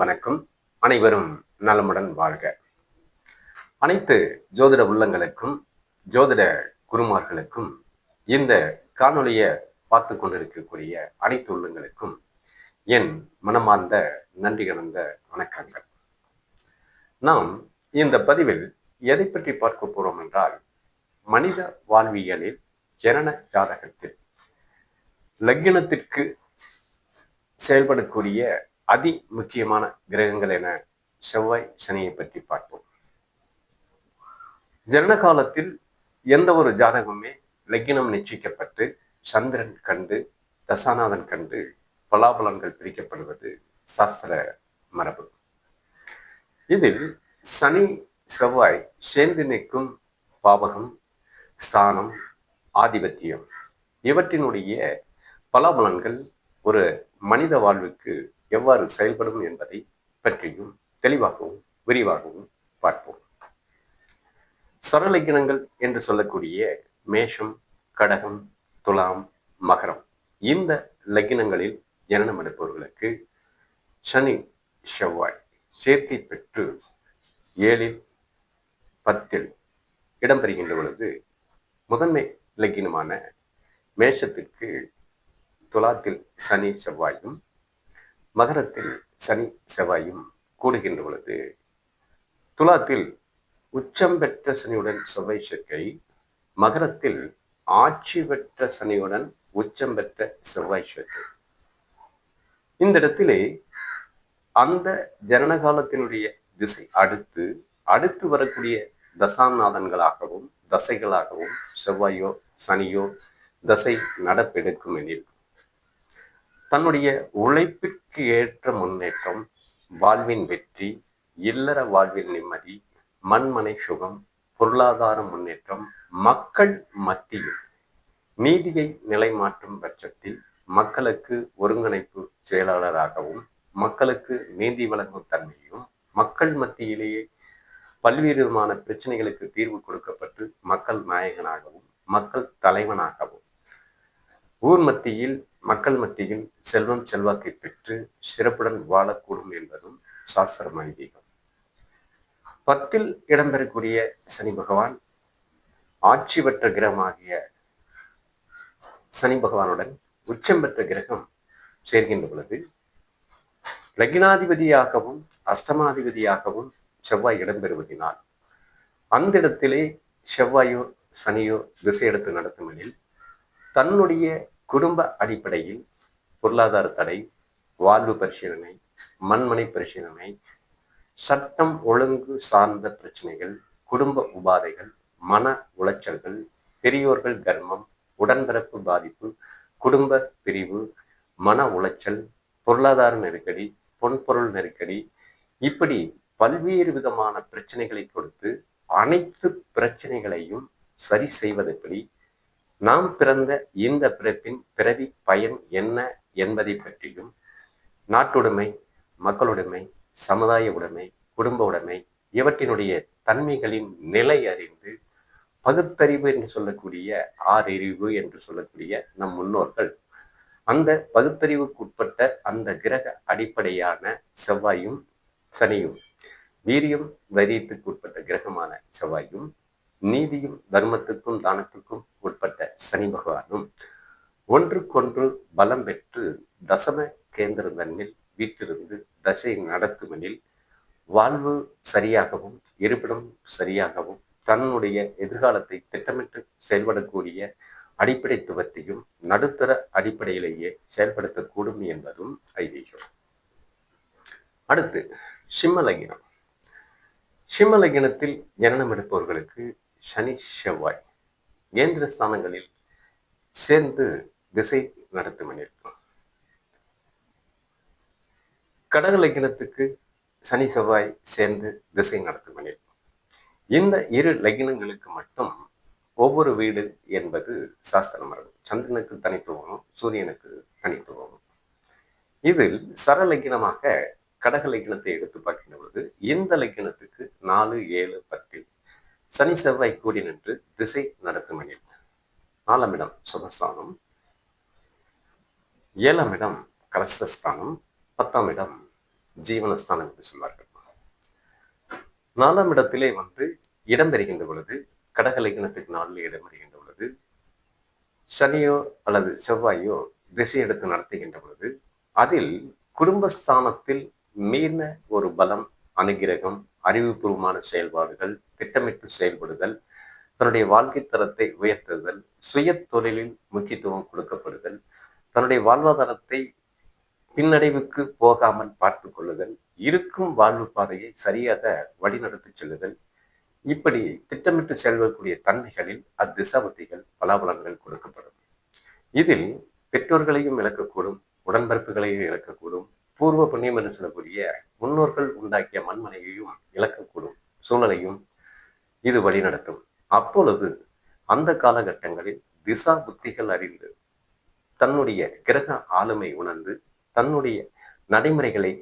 வணக்கம். அனைவரும் நலமுடன் வாழ்க. அனைத்து ஜோதிட உள்ளங்களுக்கும் ஜோதிட குருமார்களுக்கும் இந்த காணொலியை பார்த்து கொண்டிருக்கக்கூடிய அனைத்து உள்ளங்களுக்கும் என் மனமார்ந்த நன்றி கலந்த வணக்கங்கள். நாம் இந்த பதிவில் எதை பற்றி பார்க்க போறோம் என்றால் மனித வாழ்வியலில் ஜனன ஜாதகத்தில் லக்னத்திற்கு செயல்படக்கூடிய அதி முக்கியமான கிரகங்கள் என செவ்வாய் சனியை பற்றி பார்ப்போம். ஜனன காலத்தில் எந்த ஒரு ஜாதகமுமே லக்கினம் நிச்சயிக்கப்பட்டு சந்திரன் கண்டு தசாநாதன் கண்டு பலாபலன்கள் பிரிக்கப்படுவது சாஸ்திர மரபு. இதில் சனி செவ்வாய் சேர்ந்து நிற்கும் பாவகம் ஸ்தானம் ஆதிபத்தியம் இவற்றினுடைய பலாபலன்கள் ஒரு மனித வாழ்வுக்கு எவ்வாறு செயல்படும் என்பதை பற்றியும் தெளிவாகவும் விரிவாகவும் பார்ப்போம். சரலக்கினங்கள் என்று சொல்லக்கூடிய மேஷம் கடகம் துலாம் மகரம். இந்த லக்கினங்களில் ஜனனம் எடுப்பவர்களுக்கு சனி செவ்வாய் சேர்க்கை பெற்று ஏழில் பத்தில் இடம்பெறுகின்ற பொழுது முதன்மை லக்கினமான மேஷத்திற்கு துலாத்தில் சனி செவ்வாயும் மகரத்தில் சனி செவ்வாயும் கூடுகின்ற பொழுது துலாத்தில் உச்சம் பெற்ற சனியுடன் செவ்வாய் சேர்க்கை மகரத்தில் ஆட்சி பெற்ற சனியுடன் உச்சம் பெற்ற செவ்வாய் சேர்க்கை. இந்த இடத்திலே அந்த ஜனனகாலத்தினுடைய திசை அடுத்து அடுத்து வரக்கூடிய தசாநாதன்களாகவும் தசைகளாகவும் செவ்வாயோ சனியோ தசை நடப்பெடுக்கும் எனில் தன்னுடைய உழைப்பிற்கு ஏற்ற முன்னேற்றம் வாழ்வின் வெற்றி இல்லற வாழ்வில் நிம்மதி மண்மனை சுகம் பொருளாதார முன்னேற்றம் மக்கள் மத்தியில் நீதியை நிலைமாற்றும் பட்சத்தில் மக்களுக்கு ஒருங்கிணைப்பு செயலாளராகவும் மக்களுக்கு நீதி வழங்கும் தன்மையும் மக்கள் மத்தியிலேயே பல்வேறு விதமான பிரச்சனைகளுக்கு தீர்வு கொடுக்கப்பட்டு மக்கள் நாயகனாகவும் மக்கள் தலைவனாகவும் ஊர் மத்தியில் மக்கள் மத்தியில் செல்வம் செல்வாக்கை பெற்று சிறப்புடன் வாழக்கூடும் என்பதும் சாஸ்திரம் ஐதீகம் பத்தில் இடம்பெறக்கூடிய சனி பகவான் ஆட்சி பெற்ற கிரகமாகிய சனி பகவானுடன் உச்சம் பெற்ற கிரகம் சேர்கின்ற பொழுது லக்னாதிபதியாகவும் அஷ்டமாதிபதியாகவும் செவ்வாய் இடம்பெறுவதினால் அந்த இடத்திலே செவ்வாயோ சனியோ திசை எடுத்து நடத்தும் எனில் தன்னுடைய குடும்ப அடிப்படையில் பொருளாதார தடை வாழ்வு பரிசீலனை மண்மனை பரிசீலனை சட்டம் ஒழுங்கு சார்ந்த பிரச்சனைகள் குடும்ப உபாதைகள் மன உளைச்சல்கள் பெரியோர்கள் கர்மம் உடன்பிறப்பு பாதிப்பு குடும்ப பிரிவு மன உளைச்சல் பொருளாதார நெருக்கடி பொன்பொருள் நெருக்கடி இப்படி பல்வேறு விதமான பிரச்சனைகளை கொடுத்து அனைத்து பிரச்சனைகளையும் சரி செய்வதெப்படி நாம் பிறந்த இந்த பிறப்பின் பிறவி பயன் என்ன என்பதை பற்றியும் நாட்டுடைமை மக்களுடைமை சமுதாய உடைமை குடும்ப உடைமை இவற்றினுடைய தன்மைகளின் நிலை அறிந்து பகுத்தறிவு என்று சொல்லக்கூடிய ஆறறிவு என்று சொல்லக்கூடிய நம் முன்னோர்கள் அந்த பகுத்தறிவுக்கு உட்பட்ட அந்த கிரக அடிப்படையான செவ்வாயும் சனியும் வீரியம் வைரியத்துக்கு உட்பட்ட கிரகமான செவ்வாயும் நீதியும் தர்மத்துக்கும் தானத்துக்கும் உட்பட்ட சனி பகவானும் ஒன்றுக்கொன்று பலம் பெற்று தசம கேந்திர தன்னில் வீட்டிலிருந்து தசை நடத்துமெனில் வாழ்வு சரியாகவும் இருப்பிடம் சரியாகவும் தன்னுடைய எதிர்காலத்தை திட்டமிட்டு செயல்படக்கூடிய அடிப்படைத்துவத்தையும் நடுத்தர அடிப்படையிலேயே செயல்படுத்தக்கூடும் என்பதும் ஐதீகம். அடுத்து சிம்மலகினம் சிம்மலகினத்தில் ஜனனம் எடுப்பவர்களுக்கு சனி செவ்வாய் கேந்திர ஸ்தானங்களில் சேர்ந்து திசை நடத்தும் கடக லக்கினத்துக்கு சனி செவ்வாய் சேர்ந்து திசை நடத்தும் இந்த இரு லக்கினங்களுக்கு மட்டும் ஒவ்வொரு வீடு என்பது சாஸ்திர மரபு சந்திரனுக்கு தனித்துவமும் சூரியனுக்கு தனித்துவமும் இதில் சரலக்கினமாக கடக லக்கினத்தை எடுத்து பார்க்கின்ற பொழுது இந்த லக்கினத்துக்கு நாலு ஏழு பத்தில் சனி செவ்வாய் கூடி நின்று திசை நடத்தும் எனில் நாலாம் இடம் சுபஸ்தானம். ஏழாம் இடம் கலஸ்தஸ்தானம். பத்தாம் இடம் ஜீவனஸ்தானம் என்று சொல்வார்கள். நாலாம் இடத்திலே வந்து இடம்பெறுகின்ற பொழுது கடகலக்கினத்துக்கு நாளில் இடம்பெறுகின்ற பொழுது சனியோ அல்லது செவ்வாயோ திசை எடுத்து நடத்துகின்ற பொழுது அதில் குடும்பஸ்தானத்தில் மீன ஒரு பலம் அனுகிரகம் அறிவுபூர்வமான செயல்பாடுகள் திட்டமிட்டு செயல்படுதல் தன்னுடைய வாழ்க்கை தரத்தை உயர்த்துதல் சுய தொழிலில் முக்கியத்துவம் கொடுக்கப்படுதல் தன்னுடைய வாழ்வாதாரத்தை பின்னடைவுக்கு போகாமல் பார்த்து கொள்ளுதல் இருக்கும் வாழ்வு பாதையை சரியாக வழிநடத்தி செல்லுதல். இப்படி திட்டமிட்டு செல்வக்கூடிய தன்மைகளில் அத்திசாபத்திகள் பலாபலன்கள் கொடுக்கப்படும். இதில் பெற்றோர்களையும் இழக்கக்கூடும் உடன்பிறப்புகளையும் இழக்கக்கூடும் பூர்வ புண்ணியம் என்று சொல்லக்கூடிய முன்னோர்கள் உண்டாக்கிய மண்மனையையும் இழக்கக்கூடும் சூழலையும் இது வழிநடத்தும். அப்பொழுது அந்த காலகட்டங்களில் திசா புத்திகள் அறிந்து தன்னுடைய கிரக ஆளுமை உணர்ந்து தன்னுடைய நடைமுறைகளை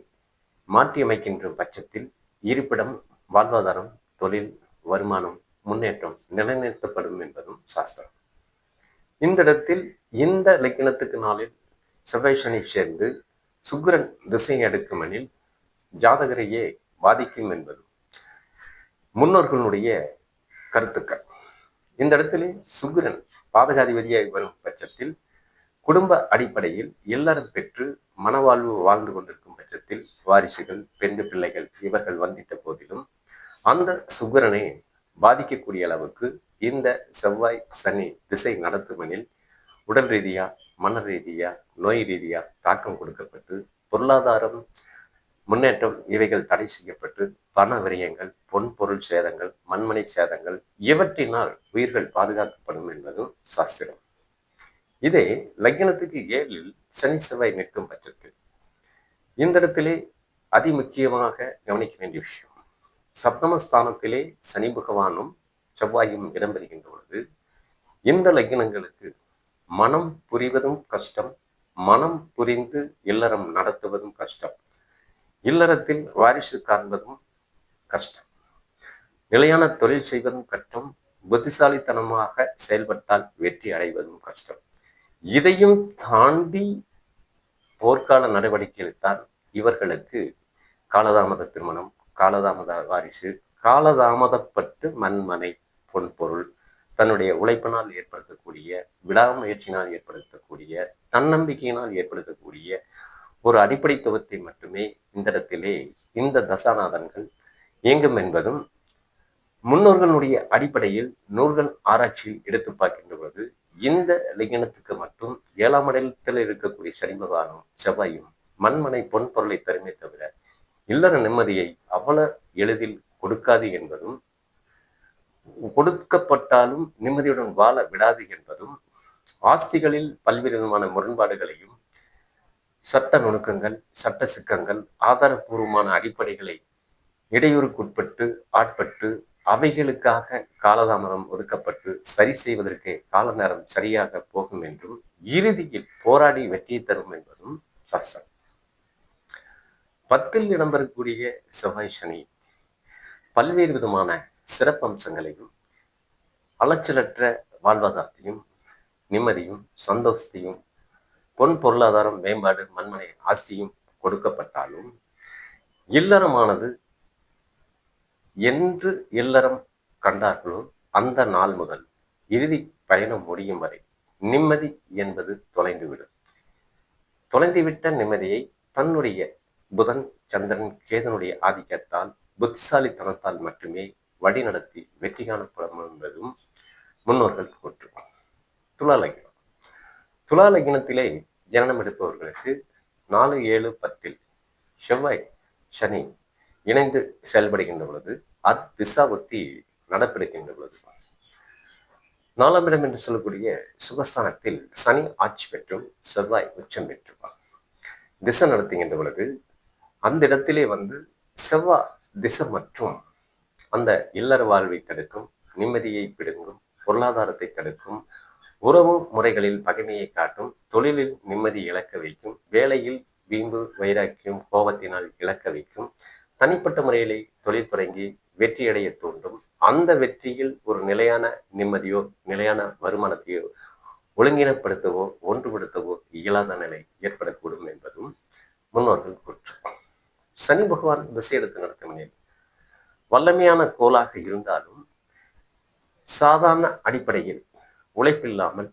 மாற்றியமைக்கின்ற பட்சத்தில் இருப்பிடம் வாழ்வாதாரம் தொழில் வருமானம் முன்னேற்றம் நிலைநிறுத்தப்படும் என்பதும் சாஸ்திரம். இந்த இடத்தில் இந்த லக்கினத்துக்கு நாளில் செவ்வாய் சனி சேர்ந்து சுக்ரன் திசை எடுக்குமெனில் ஜாதகரையே பாதிக்கும் என்பதும் முன்னோர்களுடைய கருத்துக்கள். இந்த இடத்திலே சுக்கிரன் பாதகாதிபதியாய் வரும் பட்சத்தில் குடும்ப அடிப்படையில் எல்லாரும் பெற்று மனவாழ்வு வாழ்ந்து கொண்டிருக்கும் பட்சத்தில் வாரிசுகள் பெண்டு பிள்ளைகள் இவர்கள் வந்திட்ட போதிலும் அந்த சுக்கிரனை பாதிக்கக்கூடிய அளவுக்கு இந்த செவ்வாய் சனி திசை நடத்துமெனில் உடல் ரீதியா மன ரீதியா நோய் ரீதியா தாக்கம் கொடுக்கப்பட்டு பொருளாதாரம் முன்னேற்றம் இவைகள் தடை செய்யப்பட்டு பண விரயங்கள் பொன் பொருள் சேதங்கள் மண்மனை சேதங்கள் இவற்றினால் உயிர்கள் பாதுகாக்கப்படும் என்பதும் சாஸ்திரம். இதே லக்னத்துக்கு ஏழில் சனி செவ்வாய் நிற்கும் பட்சத்தில் இந்த இடத்திலே அதிமுக்கியமாக கவனிக்க வேண்டிய விஷயம். சப்தமஸ்தானத்திலே சனி பகவானும் செவ்வாயும் இடம்பெறுகின்ற பொழுது இந்த லக்னங்களுக்கு மனம் புரிவதும் கஷ்டம் மனம் புரிந்து இல்லறம் நடத்துவதும் கஷ்டம். இல்லறத்தில் வாரிசு காண்பதும் கஷ்டம். நிலையான தொழில் செய்வதும் கஷ்டம் புத்திசாலித்தனமாக செயல்பட்டால் வெற்றி அடைவதும் கஷ்டம். இதையும் தாண்டி போர்க்கால நடவடிக்கைகள் தான் இவர்களுக்கு காலதாமத திருமணம் காலதாமத வாரிசு காலதாமதப்பட்டு மண்மனை பொன்பொருள் தன்னுடைய உழைப்பினால் ஏற்படுத்தக்கூடிய விடாமுயற்சியினால் ஏற்படுத்தக்கூடிய தன்னம்பிக்கையினால் ஏற்படுத்தக்கூடிய ஒரு அடிப்படைத்துவத்தை மட்டுமே இந்த இடத்திலே இந்த தசாநாதன்கள் இயங்கும் என்பதும் முன்னோர்களுடைய அடிப்படையில் நூல்கள் ஆராய்ச்சியில் எடுத்து பார்க்கின்ற பொழுது இந்த லிங்கனத்துக்கு மட்டும் ஏழாம் இடத்தில் இருக்கக்கூடிய சனிபகவானும் செவ்வாயும் மண்மனை பொன் பொருளை தருமே தவிர இல்லற நிம்மதியை அவ்வளவு எளிதில் கொடுக்காது என்பதும் கொடுக்கப்பட்டாலும் நிம்மதியுடன் வாழ விடாது என்பதும் ஆஸ்திகளில் பல்வேறு விதமான முரண்பாடுகளையும் சட்ட நுணுக்கங்கள் சட்ட சிக்கங்கள் ஆதாரபூர்வமான அடிப்படைகளை இடையூறுக்குட்பட்டு ஆட்பட்டு அவைகளுக்காக காலதாமதம் ஒதுக்கப்பட்டு சரி செய்வதற்கு கால நேரம் சரியாக போகும் என்றும் இறுதியில் போராடி வெற்றியை தரும் என்பதும் சாஸ்திரம் பத்தில் இடம்பெறக்கூடிய செவ்வாய் சனி பல்வேறு விதமான சிறப்பம்சங்களையும் அலைச்சலற்ற வாழ்வாதாரத்தையும் நிம்மதியும் சந்தோஷத்தையும் பொன் பொருளாதாரம் மேம்பாடு மண்மனை ஆஸ்தியும் கொடுக்கப்பட்டாலும் இல்லறமானது என்று இல்லறம் கண்டார்களோ அந்த நாள் முதல் இறுதி பயணம் முடியும் வரை நிம்மதி என்பது தொலைந்துவிடும். தொலைந்துவிட்ட நிம்மதியை தன்னுடைய புதன் சந்திரன் கேதனுடைய ஆதிக்கத்தால் புத்திசாலித்தனத்தால் மட்டுமே வழிநடத்தி வெற்றி காணப்படும் என்பதும் முன்னோர்கள் கூற்று துலாலகினம் துலாலகினத்திலே ஜனனம் எடுப்பவர்களுக்கு நாலு ஏழு பத்தில் செவ்வாய் சனி இணைந்து செயல்படுகின்ற பொழுது அத்திசாபுத்தி நடப்பெடுக்கின்ற பொழுது. நாலாம் இடம் என்று சொல்லக்கூடிய சுகஸ்தானத்தில் சனி ஆட்சி பெற்றும் செவ்வாய் உச்சம் பெற்றுவார் திசை நடத்துகின்ற பொழுது அந்த இடத்திலே வந்து செவ்வாய் திசை மற்றும் அந்த இல்லற வாழ்வை தடுக்கும் நிம்மதியை பிடுங்கும் பொருளாதாரத்தை தடுக்கும் உறவு முறைகளில் பகைமையை காட்டும் தொழிலில் நிம்மதி இழக்க வைக்கும் வேலையில் வீம்பு வைராக்கியம் கோபத்தினால் இழக்க வைக்கும் தனிப்பட்ட முறையிலே தொழில் தொடங்கி வெற்றியடைய தூண்டும் அந்த வெற்றியில் ஒரு நிலையான நிம்மதியோ நிலையான வருமானத்தையோ ஒழுங்கினப்படுத்தவோ ஒன்றுபடுத்தவோ இயலாத நிலை ஏற்படக்கூடும் என்பதும் முன்னோர்கள் குற்றம். சனி பகவான் திசை எடுத்து நடத்தும் வல்லமையான கோலாக இருந்தாலும் சாதாரண அடிப்படையில் உழைப்பில்லாமல்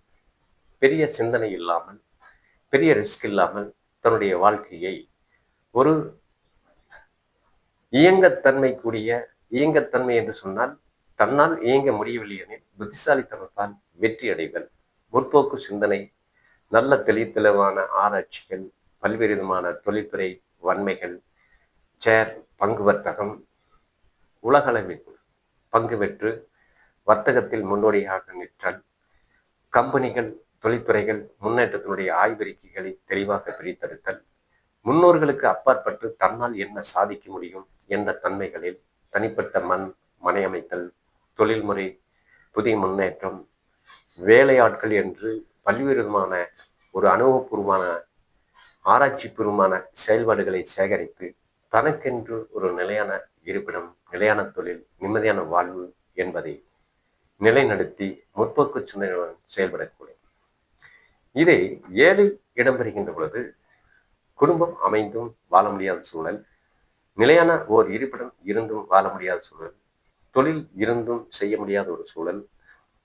பெரிய சிந்தனை இல்லாமல் பெரிய ரிஸ்க் இல்லாமல் தன்னுடைய வாழ்க்கையை ஒரு இயங்கத்தன்மை கூடிய இயங்கத்தன்மை என்று சொன்னால் தன்னால் இயங்க முடியவில்லை எனில் புத்திசாலித்தனத்தால் வெற்றி அடைதல். முற்போக்கு சிந்தனை நல்ல தெளித்தளவான ஆராய்ச்சிகள் பல்வேறு விதமான தொழில்துறை வன்மைகள் சேர் பங்கு வர்த்தகம் உலகளவில் பங்கு பெற்று வர்த்தகத்தில் முன்னோடியாக நிற்றல் கம்பெனிகள் தொழில்துறைகள் முன்னேற்றத்தினுடைய ஆய்வறிக்கைகளை தெளிவாக பிரித்தெடுத்தல் முன்னோர்களுக்கு அப்பாற்பட்டு தன்னால் என்ன சாதிக்க முடியும் என்ற தன்மைகளில் தனிப்பட்ட மண் மனையமைத்தல் தொழில்முறை புதிய முன்னேற்றம் வேலையாட்கள் என்று பல்வேறு விதமான ஒரு அனுபவபூர்வமான ஆராய்ச்சிபூர்வமான செயல்பாடுகளை சேகரித்து தனக்கென்று ஒரு நிலையான இருப்பிடம் நிலையான தொழில் நிம்மதியான வாழ்வு என்பதை நிலைநடத்தி முற்போக்கு சிந்தனையுடன் செயல்படக்கூடிய. இதை ஏழில் இடம்பெறுகின்ற பொழுது குடும்பம் அமைந்தும் வாழ முடியாத சூழல் நிலையான ஓர் இருப்பிடம் இருந்தும் வாழ முடியாத சூழல் தொழில் இருந்தும் செய்ய முடியாத ஒரு சூழல்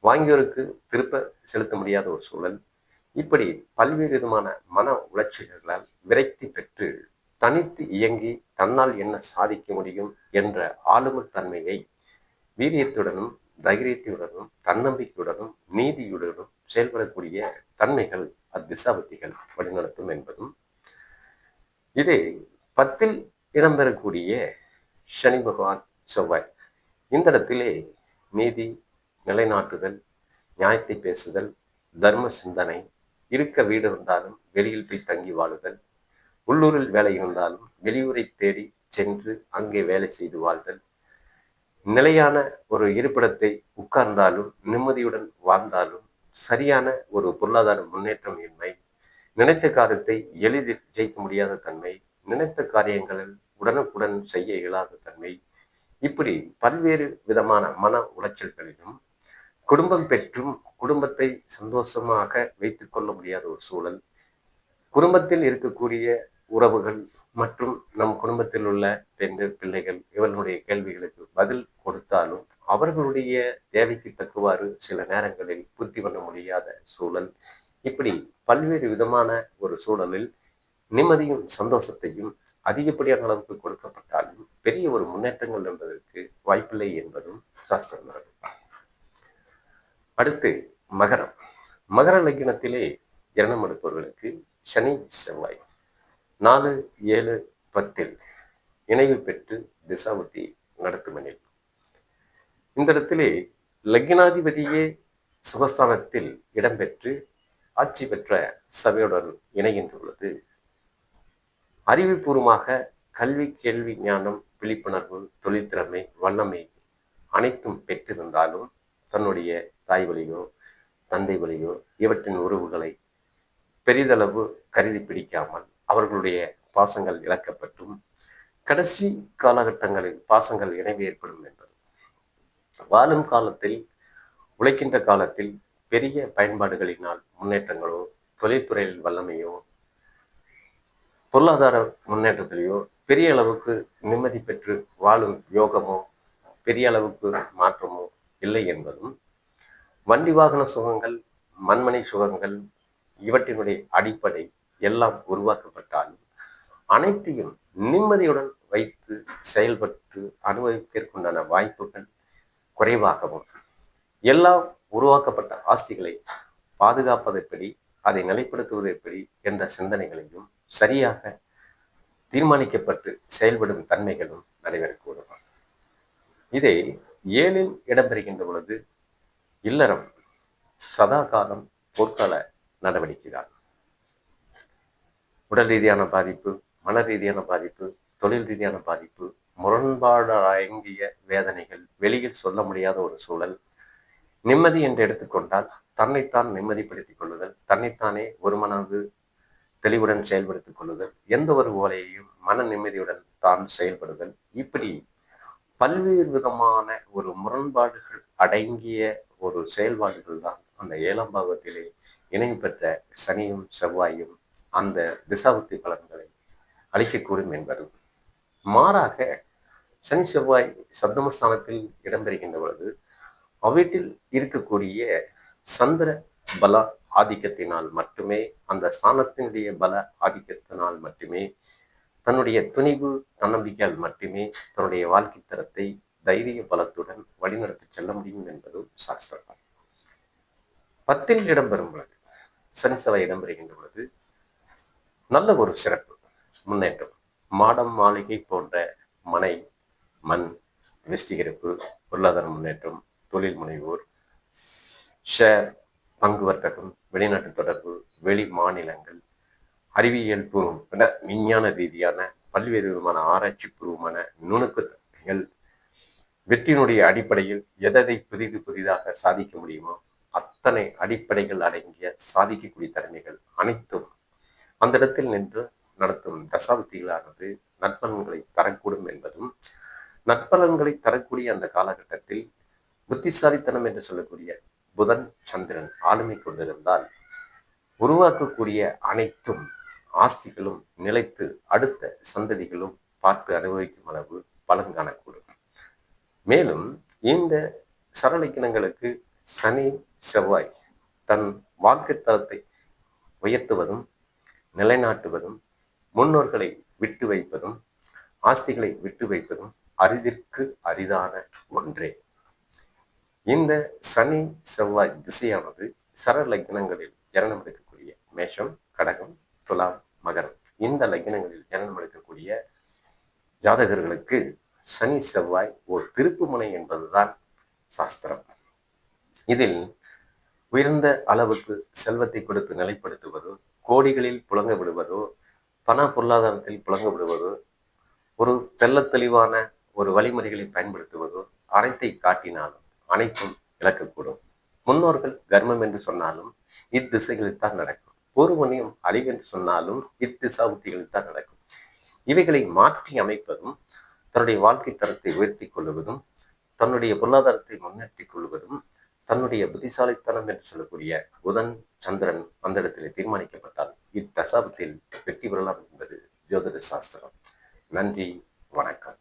வாங்கியோருக்கு திருப்ப செலுத்த முடியாத ஒரு சூழல் இப்படி பல்வேறு விதமான மன உளைச்சல்களால் விரக்தி பெற்று தனித்து இயங்கி தன்னால் என்ன சாதிக்க முடியும் என்ற ஆளுமத்தன்மையை வீரியத்துடனும் தைரியத்தையுடனும் தன்னம்பிக்கையுடனும் நீதியுடனும் செயல்படக்கூடிய தன்மைகள் அத்திசாபத்திகள் வழிநடத்தும் என்பதும். இது பத்தில் இடம்பெறக்கூடிய சனி பகவான் செவ்வாய் இந்த இடத்திலே நீதி நிலைநாட்டுதல் நியாயத்தை பேசுதல் தர்ம சிந்தனை இருக்க வீடு இருந்தாலும் வெளியில் போய் தங்கி வாழுதல் உள்ளூரில் வேலை இருந்தாலும் வெளியூரை தேடி சென்று அங்கே வேலை செய்து வாழ்தல் நிலையான ஒரு இருப்பிடத்தை உட்கார்ந்தாலும் நிம்மதியுடன் வாழ்ந்தாலும் சரியான ஒரு பொருளாதார முன்னேற்றம் இன்மை நினைத்த காரியத்தை எளிதில் ஜெயிக்க முடியாத தன்மை நினைத்த காரியங்களில் உடனுக்குடன் செய்ய இயலாத தன்மை. இப்படி பல்வேறு விதமான மன உளைச்சல்களிலும் குடும்பம் பெற்றும் குடும்பத்தை சந்தோஷமாக வைத்துக் கொள்ள முடியாத ஒரு சூழல் குடும்பத்தில் இருக்கக்கூடிய உறவுகள் மற்றும் நம் குடும்பத்தில் உள்ள பெண்கள் பிள்ளைகள் இவர்களுடைய கேள்விகளுக்கு பதில் கொடுத்தாலும் அவர்களுடைய தேவைக்கு தக்குவாறு சில நேரங்களில் பூர்த்தி பண்ண முடியாத சூழல். இப்படி பல்வேறு விதமான ஒரு சூழலில் நிம்மதியும் சந்தோஷத்தையும் அதிகப்படியான அளவுக்கு கொடுக்கப்பட்டாலும் பெரிய ஒரு முன்னேற்றங்கள் என்பதற்கு வாய்ப்பில்லை என்பதும் சாஸ்திரம் அடுத்து மகரம். மகர லக்னத்திலே இரணம் எடுப்பவர்களுக்கு சனி செவ்வாய். நாலு ஏழு பத்தில் இணைவு பெற்று திசாவதி நடத்துமனில். இந்த இடத்திலே லக்னாதிபதியே சுகஸ்தானத்தில் இடம்பெற்று ஆட்சி பெற்ற சபையுடன் இணைகின்றுள்ளது. அறிவுபூர்வமாக கல்வி கேள்வி ஞானம் விழிப்புணர்வு தொழில்திறமை வல்லமை அனைத்தும் பெற்றிருந்தாலும் தன்னுடைய தாய் வழியோ தந்தை வழியோ இவற்றின் உறவுகளை பெரிதளவு கருதி பிடிக்காமல் அவர்களுடைய பாசங்கள் இழக்கப்பட்டும். கடைசி காலகட்டங்களில் பாசங்கள் இணைவு ஏற்படும் என்பது. வாழும் காலத்தில் உழைக்கின்ற காலத்தில் பெரிய பயன்பாடுகளினால் முன்னேற்றங்களோ தொழில்துறையில் வல்லமையோ பொருளாதார முன்னேற்றத்திலேயோ பெரிய அளவுக்கு நிம்மதி பெற்று வாழும் யோகமோ பெரிய அளவுக்கு மாற்றமோ இல்லை என்பதும் வண்டி வாகன சுகங்கள் மண்மனை சுகங்கள் இவற்றினுடைய அடிப்படை எல்லாம் உருவாக்கப்பட்டாலும் அனைத்தையும் நிம்மதியுடன் வைத்து செயல்பட்டு அனுபவிப்பதற்குண்டான வாய்ப்புகள் குறைவாகவும் எல்லாம் உருவாக்கப்பட்ட ஆஸ்திகளை பாதுகாப்பது எப்படி அதை நிலைப்படுத்துவது எப்படி என்ற சிந்தனைகளையும் சரியாக தீர்மானிக்கப்பட்டு செயல்படும் தன்மைகளும் நடைபெறக்கூடும். இதை ஏழில் இடம்பெறுகின்ற பொழுது இல்லறம் சதாகாலம் பொற்கால நடவடிக்கைதான். உடல் ரீதியான பாதிப்பு மன ரீதியான பாதிப்பு தொழில் ரீதியான பாதிப்பு முரண்பாடங்கிய வேதனைகள் வெளியில் சொல்ல முடியாத ஒரு சூழல். நிம்மதி என்று எடுத்துக்கொண்டால் தன்னைத்தான் நிம்மதிப்படுத்திக் கொள்ளுதல் தன்னைத்தானே ஒரு மனது தெளிவுடன் செயல்படுத்திக் கொள்ளுதல் எந்த ஒரு ஓலையையும் மன நிம்மதியுடன் தான் செயல்படுதல். இப்படி பல்வேறு விதமான ஒரு முரண்பாடுகள் அடங்கிய ஒரு செயல்பாடுகள் தான் அந்த ஏழாம் பாவத்திலே இணைவு பெற்ற சனியும் செவ்வாயும் அந்த திசாபுத்தி பலன்களை அளிக்கக்கூடும் என்பது. மாறாக சனி செவ்வாய் சப்தமஸ்தானத்தில் இடம்பெறுகின்ற பொழுது அவ்வீட்டில் இருக்கக்கூடிய சந்திர பல ஆதிக்கத்தினால் மட்டுமே அந்த ஸ்தானத்தினுடைய பல ஆதிக்கத்தினால் மட்டுமே தன்னுடைய துணிவு தன்னம்பிக்கையால் மட்டுமே தன்னுடைய வாழ்க்கை தரத்தை தைரிய பலத்துடன் வழிநடத்தி செல்ல முடியும் என்பதும் சாஸ்திரம் பத்தில் இடம்பெறும் பொழுது சனி செவ்வாய் இடம்பெறுகின்ற பொழுது நல்ல ஒரு சிறப்பு. முன்னேற்றம். மாடம் மாளிகை போன்ற மனை மண் விஸ்தீகரிப்பு பொருளாதார முன்னேற்றம் தொழில் முனைவோர் ஷேர் பங்கு வர்த்தகம் வெளிநாட்டு தொடர்பு வெளி மாநிலங்கள் அறிவியல் பூர்வம் விஞ்ஞான ரீதியான பல்வேறு விதமான ஆராய்ச்சி பூர்வமான நுணுக்கங்கள் வெற்றியினுடைய அடிப்படையில் எதை புதிது புதிதாக சாதிக்க முடியுமோ அத்தனை அடிப்படைகள் அடங்கிய சாதிக்கக்கூடிய திறமைகள் அனைத்தும் அந்த இடத்தில் நின்று நடத்தும் தசாபுத்திகளானது நற்பலன்களை தரக்கூடும் என்பதும் நற்பலன்களை தரக்கூடிய அந்த காலகட்டத்தில் புத்திசாலித்தனம் என்று சொல்லக்கூடிய புதன் சந்திரன் ஆளுமை கொண்டிருந்தால் உருவாக்கக்கூடிய அனைத்தும் ஆஸ்திகளும் நிலைத்து அடுத்த சந்ததிகளும் பார்த்து அனுபவிக்கும் அளவு பலன் காணக்கூடும். மேலும் இந்த சரளிக்கினங்களுக்கு சனி செவ்வாய் தன் வாழ்க்கை தரத்தை உயர்த்துவதும் நிலைநாட்டுவதும் முன்னோர்களை விட்டு வைப்பதும் ஆஸ்திகளை விட்டு வைப்பதும் அரிதிற்கு அரிதான ஒன்றே. இந்த சனி செவ்வாய் திசையானது சர லக்னங்களில் ஜனனம் எடுக்கக்கூடிய மேஷம் கடகம் துலாம் மகரம். இந்த லக்னங்களில் ஜனனம் எடுக்கக்கூடிய ஜாதகர்களுக்கு சனி செவ்வாய் ஒரு திருப்பு முனை என்பதுதான் சாஸ்திரம். இதில் உயர்ந்த அளவுக்கு செல்வத்தை கொடுத்து நிலைப்படுத்துவதும் கோடிகளில் புழங்க விடுவதோ பண பொருளாதாரத்தில் புழங்க விடுவதோ ஒரு தெல்ல தெளிவான ஒரு வழிமுறைகளை பயன்படுத்துவதோ அனைத்தை காட்டினாலும் அனைத்தும் இழக்கக்கூடும். முன்னோர்கள் கர்மம் என்று சொன்னாலும் இத்திசைகளில் தான் நடக்கும். ஒருவனையும் அழிவு என்று சொன்னாலும் இத்திசாபுத்திகளில் தான் நடக்கும். இவைகளை மாற்றி அமைப்பதும் தன்னுடைய வாழ்க்கை தரத்தை உயர்த்தி கொள்வதும் தன்னுடைய பொருளாதாரத்தை முன்னேற்றிக் கொள்வதும் தன்னுடைய புத்திசாலித்தனம் என்று சொல்லக்கூடிய புதன் சந்திரன் அந்த இடத்தில் தீர்மானிக்கப்பட்டால் இத்தசாபத்தில் வெற்றி பெறலாம் என்பது ஜோதிட சாஸ்திரம். நன்றி வணக்கம்.